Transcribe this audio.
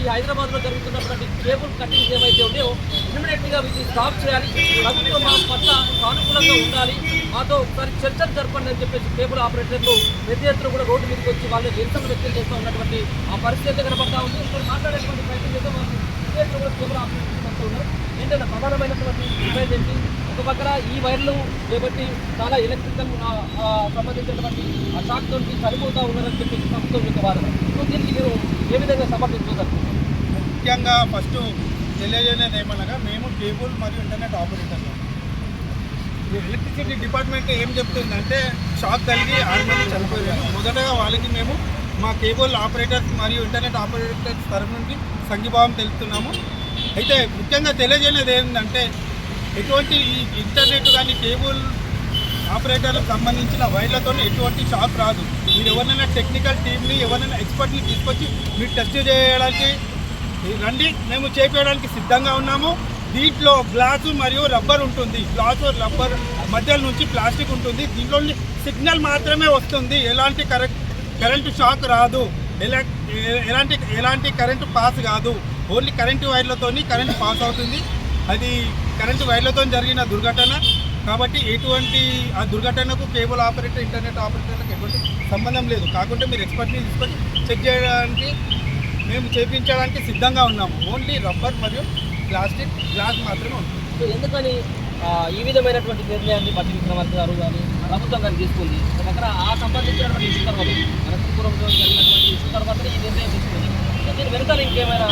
ఈ హైదరాబాద్లో జరుగుతున్నటువంటి కేబుల్ కటింగ్ ఏవైతే ఉన్నాయో ఇమీడియట్గా వీటిని స్టాప్ చేయాలి. ప్రభుత్వం మా పట్ల సానుకూలంగా ఉండాలి. మాతో ఒకసారి చర్చలు జరపండి అని చెప్పేసి కేబుల్ ఆపరేటర్లు పెద్ద ఎత్తున కూడా రోడ్డు మీదకి వచ్చి వాళ్ళు నిరసన వ్యక్తం చేస్తూ ఉన్నటువంటి ఆ పరిస్థితి అయితే కనబడతా ఉంది. ఇక్కడ మాట్లాడేటువంటి ప్రయత్నం చేస్తే వాళ్ళు పెద్ద ఎత్తున కూడా కేబుల్ ఆపరేటర్లు ఉన్నారు. ఏంటంటే ప్రధానమైనటువంటి డిమాండ్ ఏంటి? ఒక పక్కన ఈ వైర్లు చేపట్టి చాలా ఎలక్ట్రికల్ సంబంధించినటువంటి ఆ షాక్ సరిపోతూ ఉన్నారని చెప్పేసి ప్రభుత్వం యొక్క వాదన. దీనికి మీరు ఏ విధంగా సమర్థించుకోగలరు ముఖ్యంగా ఫస్ట్ తెలియజేయలేదు ఏమనగా మేము కేబుల్ మరియు ఇంటర్నెట్ ఆపరేటర్లు. ఎలక్ట్రిసిటీ డిపార్ట్మెంట్ ఏం చెప్తుందంటే షాక్ కలిగి ఆరు మంది చనిపోయారు. మొదటగా వాళ్ళకి మేము మా కేబుల్ ఆపరేటర్స్ మరియు ఇంటర్నెట్ ఆపరేటర్స్ తరఫు నుండి సంఘీభావం తెలుపుతున్నాము. అయితే ముఖ్యంగా తెలియజేయలేదు ఏంటంటే ఎటువంటి ఈ ఇంటర్నెట్ కానీ కేబుల్ ఆపరేటర్లకు సంబంధించిన వైర్లతో ఎటువంటి షాక్ రాదు. మీరు ఎవరినైనా టెక్నికల్ టీమ్ని ఎవరైనా ఎక్స్పర్ట్ని తీసుకొచ్చి మీరు టెస్ట్ చేయడానికి రండి. మేము చేపేయడానికి సిద్ధంగా ఉన్నాము. దీంట్లో గ్లాసు మరియు రబ్బర్ ఉంటుంది. గ్లాసు రబ్బర్ మధ్యలో నుంచి ప్లాస్టిక్ ఉంటుంది. దీంట్లో సిగ్నల్ మాత్రమే వస్తుంది. ఎలాంటి కరెక్ట్ కరెంటు షాక్ రాదు. ఎలా ఎలాంటి ఎలాంటి కరెంటు పాస్ కాదు. ఓన్లీ కరెంటు వైర్లతోని కరెంట్ పాస్ అవుతుంది. అది కరెంటు వైర్లతో జరిగిన దుర్ఘటన. కాబట్టి ఎటువంటి ఆ దుర్ఘటనకు కేబుల్ ఆపరేటర్ ఇంటర్నెట్ ఆపరేటర్లకు ఎటువంటి సంబంధం లేదు. కాకుంటే మీరు ఎక్స్పర్ట్ని తీసుకొని చెక్ చేయడానికి మేము చేపించడానికి సిద్ధంగా ఉన్నాము. ఓన్లీ రబ్బర్ మరియు ప్లాస్టిక్ గ్లాస్ మాత్రమే ఉంటుంది. సో ఎందుకని ఈ విధమైనటువంటి నిర్ణయాన్ని బట్టి విక్రమార్క గారు కానీ ప్రభుత్వం కానీ తీసుకుంది? అక్కడ ఆ సంబంధించినటువంటి ఇష్యూ తర్వాత అనంతపురంలో జరిగినటువంటి ఇష్యూ తర్వాత ఈ నిర్ణయం తీసుకుంది. దీని వెనుక ఇంకేమైనా